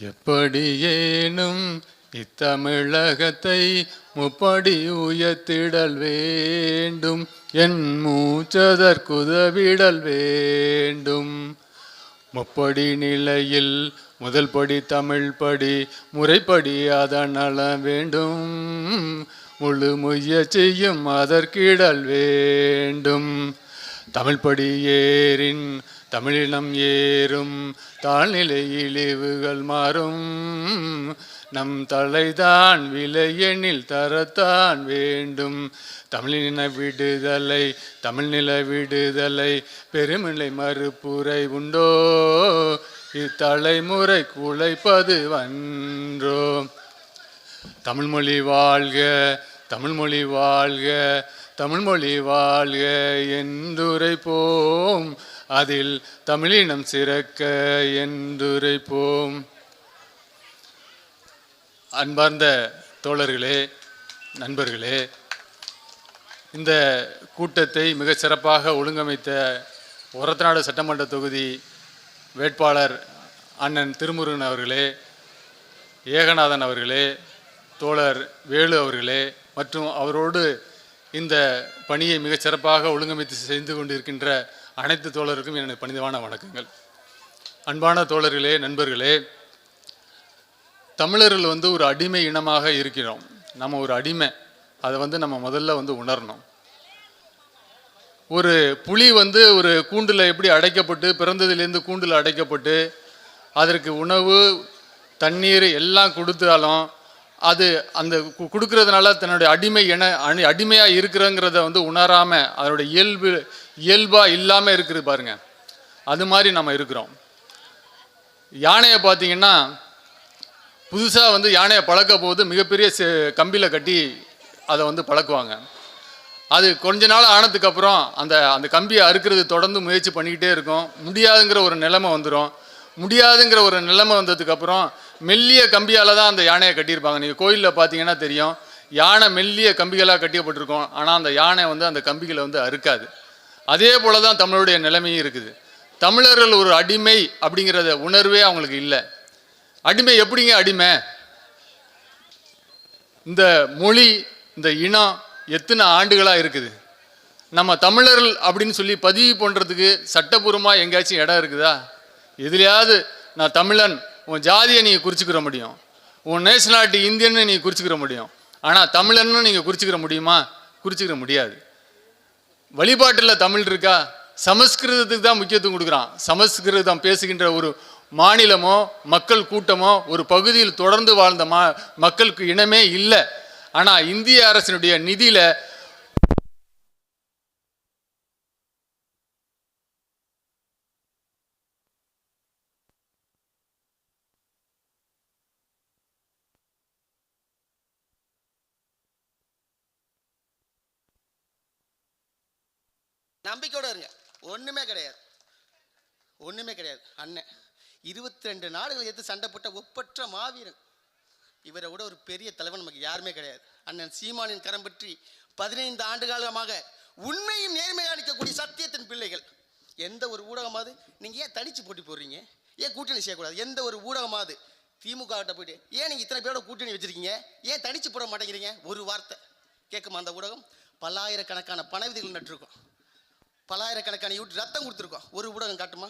எப்படியேனும் இத்தமிழகத்தை முப்படி உயர்த்திடல் வேண்டும். என் மூச்சதற்குதவிடல் வேண்டும். முப்படி நிலையில் முதல் படி தமிழ் படி முறைப்படி அதனல வேண்டும். முழு முயற்சியும் அதற்கிடல் வேண்டும். தமிழ்படி ஏறின் தமிழினம் ஏறும் தாழ்நிலை இழிவுகள் மாறும். நம் தலைதான் விலையெனில் தரத்தான் வேண்டும். தமிழின விடுதலை தமிழ்நில விடுதலை பெருமிழை மறுப்புரை உண்டோ? இத்தலைமுறை குலைப்பது வன்றோ தமிழ்மொழி வாழ்க தமிழ்மொழி வாழ்க தமிழ்மொழி வாழ்க என்றுரைப்போம் அதில் தமிழினம் சிறக்க என்றுரைப்போம். அன்பார்ந்த தோழர்களே நண்பர்களே இந்த கூட்டத்தை மிக சிறப்பாக ஒழுங்கமைத்த ஒரத்தநாடு சட்டமன்ற தொகுதி வேட்பாளர் அண்ணன் திருமுருகன் அவர்களே ஏகநாதன் அவர்களே தோழர் வேலு அவர்களே மற்றும் அவரோடு இந்த பணியை மிகச் சிறப்பாக ஒழுங்கமைத்து செய்து கொண்டிருக்கின்ற அனைத்து தோழருக்கும் எனது பணிதமான வணக்கங்கள். அன்பான தோழர்களே நண்பர்களே தமிழர்கள் வந்து ஒரு அடிமை இனமாக இருக்கிறோம். நம்ம ஒரு அடிமை. அதை வந்து நம்ம முதல்ல வந்து உணரணும். ஒரு புலி வந்து ஒரு கூண்டில் எப்படி அடைக்கப்பட்டு பிறந்ததுலேருந்து கூண்டில் அடைக்கப்பட்டு அதற்கு உணவு தண்ணீர் எல்லாம் கொடுத்தாலும் அது அந்த கு- கொடுக்கறதுனால தன்னுடைய அடிமை என அடிமையாக இருக்கிறங்கிறத வந்து உணராமல் அதனுடைய இயல்பு இயல்பாக இல்லாமல் இருக்குது பாருங்க. அது மாதிரி நம்ம இருக்கிறோம். யானையை பார்த்தீங்கன்னா புதுசாக வந்து யானையை பழக்க போது மிகப்பெரிய கம்பியில் கட்டி அதை வந்து பழக்குவாங்க. அது கொஞ்ச நாள் ஆனதுக்கப்புறம் அந்த அந்த கம்பியை அறுக்கிறது தொடர்ந்து முயற்சி பண்ணிக்கிட்டே இருக்கும். முடியாதுங்கிற ஒரு நிலைமை வந்துடும் முடியாதுங்கிற ஒரு நிலைமை வந்ததுக்கப்புறம் மெல்லிய கம்பியால் தான் அந்த யானையை கட்டியிருப்பாங்க. நீங்கள் கோயிலில் பார்த்தீங்கன்னா தெரியும். யானை மெல்லிய கம்பிகளாக கட்டியப்பட்டிருக்கும். ஆனால் அந்த யானை வந்து அந்த கம்பிகளை வந்து அறுக்காது. அதே போல தான் தமிழருடைய நிலைமையும் இருக்குது. தமிழர்கள் ஒரு அடிமை அப்படிங்கிறத உணர்வே அவங்களுக்கு இல்லை. அடிமை எப்படிங்க அடிமை? இந்த மொழி இந்த இனம் எத்தனை ஆண்டுகளாக இருக்குது? நம்ம தமிழர்கள் அப்படின்னு சொல்லி பதிவு பண்ணுறதுக்கு சட்டபூர்வமாக எங்கேயாச்சும் இடம் இருக்குதா? எதுலையாவது நான் தமிழன் உன் ஜாதியை நீங்கள் குறிச்சிக்கிற முடியும். உன் நேஷனாலிட்டி இந்தியன்னு நீங்கள் குறிச்சிக்கிற முடியும். ஆனால் தமிழன்னு நீங்கள் குறிச்சிக்கிற முடியுமா? குறிச்சிக்கிற முடியாது. வழிபாட்டில் தமிழ் இருக்கா? சமஸ்கிருதத்துக்கு தான் முக்கியத்துவம் கொடுக்குறான். சமஸ்கிருதம் பேசுகின்ற ஒரு மாநிலமோ மக்கள் கூட்டமோ ஒரு பகுதியில் தொடர்ந்து வாழ்ந்த மா மக்களுக்கு இனமே இல்லை. ஆனால் இந்திய அரசினுடைய நிதியில் நம்பிக்கையோட இருங்க. ஒன்றுமே கிடையாது. ஒன்றுமே கிடையாது. அண்ணன் இருபத்தி ரெண்டு நாடுகள் எடுத்து சண்டை போட்ட ஒப்பற்ற மாவீரன். இவரை விட ஒரு பெரிய தலைவன் நமக்கு யாருமே கிடையாது. அண்ணன் சீமானின் கரம் பற்றி பதினைந்து ஆண்டு காலமாக உண்மையும் நேர்மையாக அளிக்கக்கூடிய சத்தியத்தின் பிள்ளைகள். எந்த ஒரு ஊடகமாவது நீங்கள் ஏன் தனித்து போட்டி போடுறீங்க? ஏன் கூட்டணி செய்யக்கூடாது? எந்த ஒரு ஊடகமாவது திமுக போயிட்டு ஏன் நீங்க இத்தனை பேரோட கூட்டணி வச்சிருக்கீங்க? ஏன் தனிச்சு போட மாட்டேங்கிறீங்க? ஒரு வார்த்தை. கேட்குமா அந்த ஊடகம்? பல்லாயிரக்கணக்கான பணவிதிகள் நட்டிருக்கோம். பல்லாயிரக்கணக்கான யூட் ரத்தம் கொடுத்துருக்கோம். ஒரு ஊடகம் காட்டுமா?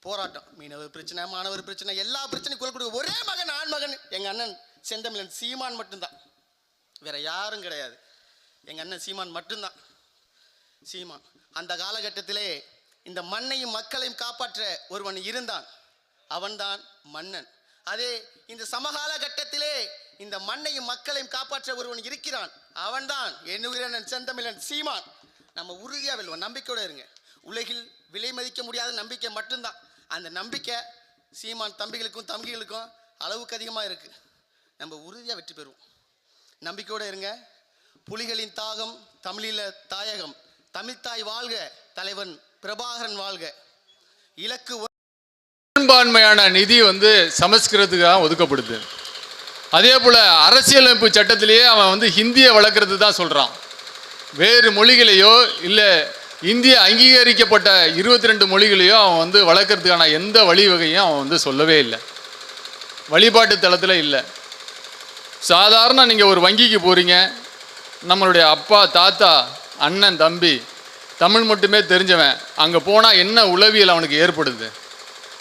போராட்டம். மீனவர் பிரச்சனை மாணவர் பிரச்சனை எல்லா பிரச்சனையும் குரல் கொடுக்க ஒரே மகன் ஆண் மகன். எங்கள் அண்ணன் செந்தமிழன் சீமான் மட்டும்தான். வேற யாரும் கிடையாது. எங்கள் அண்ணன் சீமான் மட்டும்தான். சீமான். அந்த காலகட்டத்திலே இந்த மண்ணையும் மக்களையும் காப்பாற்ற ஒருவன் இருந்தான். அவன்தான் மன்னன். அதே இந்த சமகால கட்டத்திலே இந்த மண்ணையும் மக்களையும் காப்பாற்ற ஒருவன் இருக்கிறான். அவன்தான் என் உயிரினன் செந்தமிழன் சீமான். நம்ம உறுதியாக வெல்வோம். நம்பிக்கையோட இருங்க. உலகில் விலை மதிக்க முடியாத நம்பிக்கை மட்டும்தான். அந்த நம்பிக்கை சீமான் தம்பிகளுக்கும் தம்பிகளுக்கும் அளவுக்கு அதிகமாக இருக்குது நம்ம உறுதியாக வெற்றி பெறுவோம். நம்பிக்கையோட இருங்க. புலிகளின் தாகம் தமிழில் தாயகம் தமிழ்த்தாய் வாழ்க தலைவன் பிரபாகரன் வாழ்க. இலக்கு பெரும்பான்மையான நிதி வந்து சமஸ்கிருதத்துக்காக ஒதுக்கப்படுது. அதே போல் அரசியலமைப்பு சட்டத்திலேயே அவன் வந்து ஹிந்தியை வளர்க்குறது தான் சொல்கிறான் வேறு மொழிகளையோ இல்லை இந்திய அங்கீகரிக்கப்பட்ட இருபத்தி ரெண்டு மொழிகளையோ அவன் வந்து வளர்க்குறதுக்கான எந்த வழிவகையும் அவன் வந்து சொல்லவே இல்லை. வழிபாட்டு தளத்தில் இல்லை. சாதாரண நீங்கள் ஒரு வங்கிக்கு போகிறீங்க நம்மளுடைய அப்பா தாத்தா அண்ணன் தம்பி தமிழ் மட்டுமே தெரிஞ்சவன். அங்கே போனால் என்ன உளவியல் அவனுக்கு ஏற்படுது?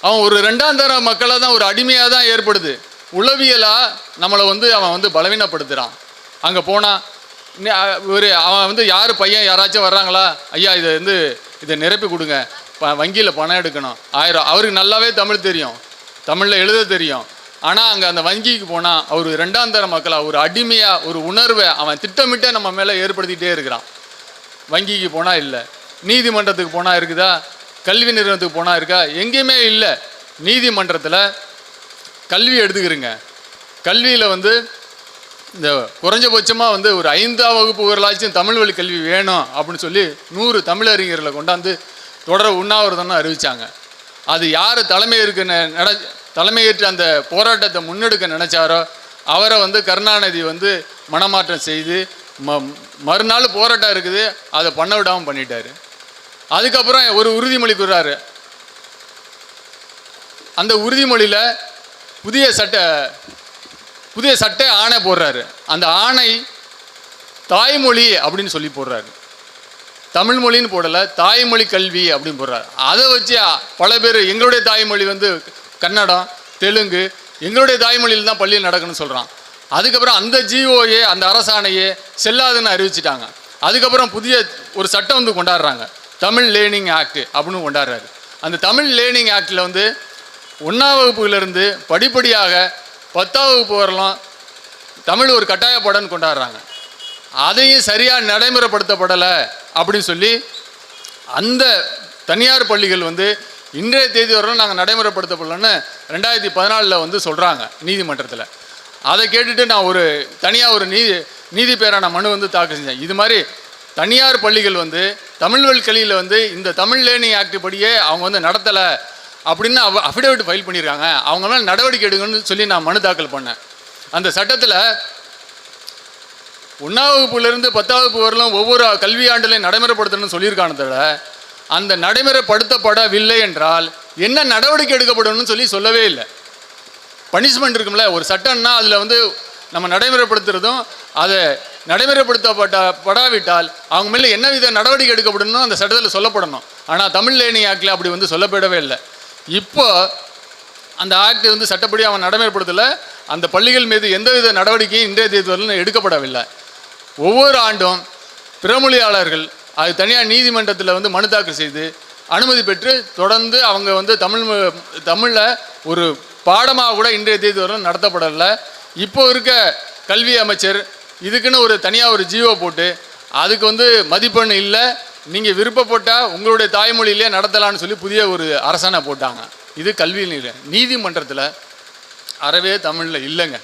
அவன் ஒரு ரெண்டாம் தர மக்களை தான் ஒரு அடிமையாக தான் ஏற்படுது. உளவியலாக நம்மளை வந்து அவன் வந்து பலவீனப்படுத்துகிறான் அங்கே போனால் ஒரு அவன் வந்து யார் பையன் யாராச்சும் வர்றாங்களா? ஐயா இதை வந்து இதை நிரப்பி கொடுங்க. ப வங்கியில் பணம் எடுக்கணும். ஆயிரம் அவருக்கு நல்லாவே தமிழ் தெரியும். தமிழில் எழுத தெரியும். ஆனால் அங்கே அந்த வங்கிக்கு போனால் அவர் ரெண்டாம் தர மக்களாக ஒரு அடிமையாக ஒரு உணர்வை அவன் திட்டமிட்டே நம்ம மேலே ஏற்படுத்திகிட்டே இருக்கிறான். வங்கிக்கு போனால் இல்லை. நீதிமன்றத்துக்கு போனால் இருக்குதா? கல்வி நிறுவனத்துக்கு போனால் இருக்கா? எங்கேயுமே இல்லை. நீதிமன்றத்தில் கல்வி எடுத்துக்கிறீங்க. கல்வியில் வந்து இந்த குறைஞ்சபட்சமாக வந்து ஒரு ஐந்தாம் வகுப்பு வரலாச்சும் தமிழ் வழி கல்வி வேணும் அப்படின்னு சொல்லி நூறு தமிழறிஞர்களை கொண்டாந்து தொடர உண்ணாவிரதம்னு அறிவிச்சாங்க. அது யார் தலைமை இருக்கு நட தலைமையேற்று அந்த போராட்டத்தை முன்னெடுக்க நினைச்சாரோ அவரை வந்து கருணாநிதி வந்து மனமாற்றம் செய்து ம மறுநாள் போராட்டம் இருக்குது அதை பண்ண விடாமல் பண்ணிட்டார். அதுக்கப்புறம் ஒரு உறுதிமொழி கூறாரு அந்த உறுதிமொழியில் புதிய சட்ட புதிய சட்டை ஆணை போடுறாரு. அந்த ஆணை தாய்மொழி அப்படின்னு சொல்லி போடுறாரு. தமிழ் மொழின்னு போடலை தாய்மொழி கல்வி அப்படின்னு போடுறாரு. அதை வச்சு பல பேர் எங்களுடைய தாய்மொழி வந்து கன்னடம் தெலுங்கு எங்களுடைய தாய்மொழியில் தான் பள்ளியில் நடக்குன்னு சொல்கிறான் அதுக்கப்புறம் அந்த ஜிஓஏ அந்த அரசாணையே செல்லாதுன்னு அறிவிச்சிட்டாங்க. அதுக்கப்புறம் புதிய ஒரு சட்டம் வந்து கொண்டாடுறாங்க. தமிழ் லேர்னிங் ஆக்ட் அப்படின்னு கொண்டாடுறாரு. அந்த தமிழ் லேர்னிங் ஆக்டில் வந்து ஒன்றாம் வகுப்புலேருந்து படிப்படியாக பத்தாம் வகுப்பு வரலாம் தமிழ் ஒரு கட்டாய பாடம்னு கொண்டாடுறாங்க. அதையும் சரியாக நடைமுறைப்படுத்தப்படலை அப்படின்னு சொல்லி அந்த தனியார் பள்ளிகள் வந்து இன்றைய தேதி வரலும் நாங்கள் நடைமுறைப்படுத்தப்படலன்னு ரெண்டாயிரத்தி பதினாலில் வந்து சொல்கிறாங்க நீதிமன்றத்தில். அதை கேட்டுட்டு நான் ஒரு தனியாக ஒரு நீதி நீதி பேரான மனு வந்து தாக்கல் செஞ்சேன். இது மாதிரி தனியார் பள்ளிகள் வந்து தமிழ் வழி கல்வியில் வந்து இந்த தமிழ் லேர்னிங் ஆக்ட் படியே அவங்க வந்து நடத்தலை. அப்படின்னு அவ அஃபிடேவிட் ஃபைல் பண்ணியிருக்காங்க அவங்க மேலே நடவடிக்கை எடுங்கன்னு சொல்லி நான் மனு தாக்கல் பண்ணேன். அந்த சட்டத்தில் ஒன்றாம் வகுப்புலேருந்து பத்தாம் வகுப்பு வரலும் ஒவ்வொரு கல்வி ஆண்டுலையும் நடைமுறைப்படுத்தணும்னு சொல்லியிருக்கான தவிர அந்த நடைமுறைப்படுத்தப்படவில்லை என்றால் என்ன நடவடிக்கை எடுக்கப்படணும்னு சொல்லி சொல்லவே இல்லை. பனிஷ்மெண்ட் இருக்கும்ல ஒரு சட்டம்னா அதில் வந்து நம்ம நடைமுறைப்படுத்துறதும் அதை நடைமுறைப்படுத்தப்பட்ட படாவிட்டால் அவங்க மேலே என்ன வித நடவடிக்கை எடுக்கப்படணும் அந்த சட்டத்தில் சொல்லப்படணும். ஆனால் தமிழ் லேனி ஆக்கில் அப்படி வந்து சொல்லப்படவே இல்லை. இப்போ அந்த ஆக்ட் வந்து சட்டப்படி அவன் நடைமுறைப்படுத்தலை அந்த பள்ளிகள் மீது எந்தவித நடவடிக்கையும் இன்றைய தேதி எடுக்கப்படவில்லை. ஒவ்வொரு ஆண்டும் பிறமொழியாளர்கள் அது தனியார் நீதிமன்றத்தில் வந்து மனு தாக்கல் செய்து அனுமதி பெற்று தொடர்ந்து அவங்க வந்து தமிழ் தமிழில் ஒரு பாடமாக கூட இன்றைய தேதி வரலும் நடத்தப்படலை. இப்போ இருக்க கல்வி அமைச்சர் இதுக்குன்னு ஒரு தனியாக ஒரு ஜீவோ போட்டு அதுக்கு வந்து மதிப்பெண் இல்லை நீங்கள் விருப்பப்பட்டால் உங்களுடைய தாய்மொழியிலே நடத்தலான்னு சொல்லி புதிய ஒரு அரசாணை போட்டாங்க. இது கல்வி நிலை. நீதிமன்றத்தில் அறவே தமிழில் இல்லைங்க.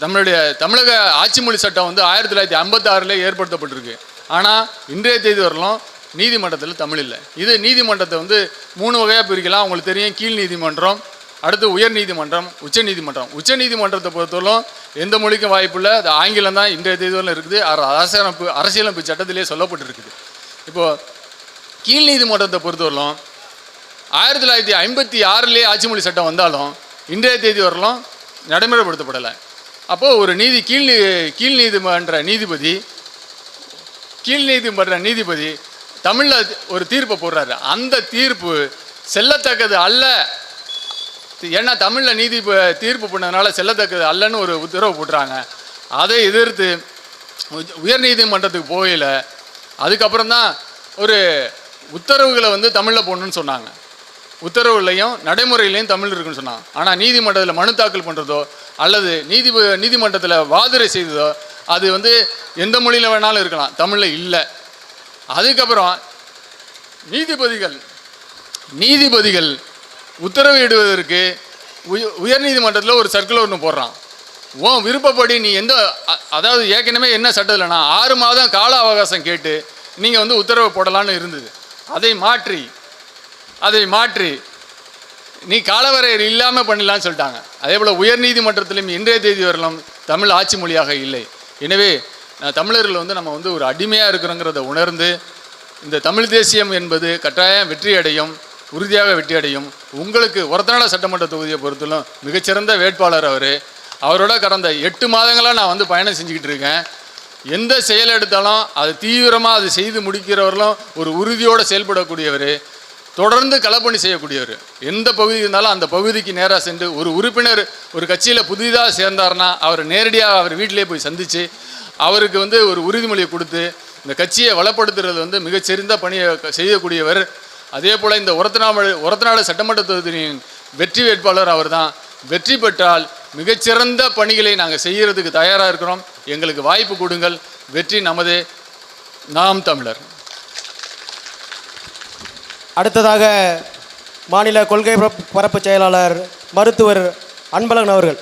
நம்மளுடைய தமிழக ஆட்சி மொழி சட்டம் வந்து ஆயிரத்தி தொள்ளாயிரத்தி ஐம்பத்தாறில் ஏற்படுத்தப்பட்டிருக்கு. ஆனால் இன்றைய தேதி வரலும் நீதிமன்றத்தில் தமிழ் இல்லை. இது நீதிமன்றத்தை வந்து மூணு வகையாக பிரிக்கலாம். உங்களுக்கு தெரியும் கீழ் நீதிமன்றம் அடுத்து உயர் நீதிமன்றம் உச்ச நீதிமன்றம். உச்ச நீதிமன்றத்தை பொறுத்தவரைக்கும் எந்த மொழிக்கும் வாய்ப்பு இல்லை. அது ஆங்கிலம் தான் இன்றைய தேதி இருக்குது. அரசியலமைப்பு அரசியலமைப்பு சட்டத்திலே சொல்லப்பட்டிருக்குது. இப்போது கீழ் நீதிமன்றத்தை பொறுத்தவரைக்கும் ஆயிரத்தி தொள்ளாயிரத்தி ஐம்பத்தி ஆறுலேயே ஆட்சி மொழி சட்டம் வந்தாலும் இன்றைய தேதி வரலும் நடைமுறைப்படுத்தப்படலை. அப்போது ஒரு நீதி கீழ் நீ- கீழ் நீதிமன்ற நீதிபதி கீழ் நீதிமன்ற நீதிபதி தமிழில் ஒரு தீர்ப்பை போடுறாரு. அந்த தீர்ப்பு செல்லத்தக்கது அல்ல. ஏன்னா தமிழில் நீதி தீர்ப்பு பண்ணதுனால செல்லத்தக்கது அல்லன்னு ஒரு உத்தரவு போட்டுறாங்க. அதை எதிர்த்து உயர் நீதிமன்றத்துக்கு போகல. அதுக்கப்புறம் தான் ஒரு உத்தரவுகளை வந்து தமிழில் போடணும்னு சொன்னாங்க. உத்தரவுலையும் நடைமுறையிலையும் தமிழ் இருக்குன்னு சொன்னாங்க. ஆனால் நீதிமன்றத்தில் மனு தாக்கல் பண்ணுறதோ அல்லது நீதி நீதிமன்றத்தில் வாதுரை செய்ததோ அது வந்து எந்த மொழியில் வேணாலும் இருக்கலாம். தமிழில் இல்லை. அதுக்கப்புறம் நீதிபதிகள் நீதிபதிகள் உத்தரவிடுவதற்கு உய உயர்நீதிமன்றத்தில் ஒரு சர்க்குலர் ஒன்று போடுறான். உன் விருப்பப்படி நீ எந்த அதாவது ஏற்கனவே என்ன சட்டத்தில்னா ஆறு மாதம் கால அவகாசம் கேட்டு நீங்கள் வந்து உத்தரவு போடலான்னு இருந்தது. அதை மாற்றி அதை மாற்றி நீ காலவரையர் இல்லாமல் பண்ணலான்னு சொல்லிட்டாங்க. அதே போல் உயர்நீதிமன்றத்திலும் இன்றைய தேதி வரலும் தமிழ் ஆட்சி மொழியாக இல்லை. எனவே நான் தமிழர்கள் வந்து நம்ம வந்து ஒரு அடிமையாக இருக்கிறோங்கிறத உணர்ந்து இந்த தமிழ் தேசியம் என்பது கட்டாயம் வெற்றி அடையும் உறுதியாக வெற்றி அடையும் உங்களுக்கு ஒருத்தனால சட்டமன்ற தொகுதியை பொறுத்தலும் மிகச்சிறந்த வேட்பாளர் அவர். அவரோட கடந்த எட்டு மாதங்களாக நான் வந்து பயணம் செஞ்சுக்கிட்டு இருக்கேன். எந்த செயல் எடுத்தாலும் அது தீவிரமாக அது செய்து முடிக்கிறவர்களும் ஒரு உறுதியோடு செயல்படக்கூடியவர். தொடர்ந்து களப்பணி செய்யக்கூடியவர். எந்த பகுதி இருந்தாலும் அந்த பகுதிக்கு நேராக சென்று ஒரு உறுப்பினர் ஒரு கட்சியில் புதிதாக சேர்ந்தார்னா அவர் நேரடியாக அவர் வீட்டிலே போய் சந்தித்து அவருக்கு வந்து ஒரு உறுதிமொழியை கொடுத்து இந்த கட்சியை வளப்படுத்துறது வந்து மிகச்சிறந்த பணியை செய்யக்கூடியவர் அதே போல் இந்த ஒரத்தநாடு ஒரத்தநாடு சட்டமன்ற தொகுதியின் வெற்றி வேட்பாளர் அவர்தான். வெற்றி பெற்றால் மிகச்சிறந்த பணிகளை நாங்கள் செய்கிறதுக்கு தயாராக இருக்கிறோம். எங்களுக்கு வாய்ப்பு கொடுங்கள். வெற்றி நமதே. நாம் தமிழர். அடுத்ததாக மாநில கொள்கை பரப்பு- பரப்பு செயலாளர் மருத்துவர் அன்பழகன் அவர்கள்.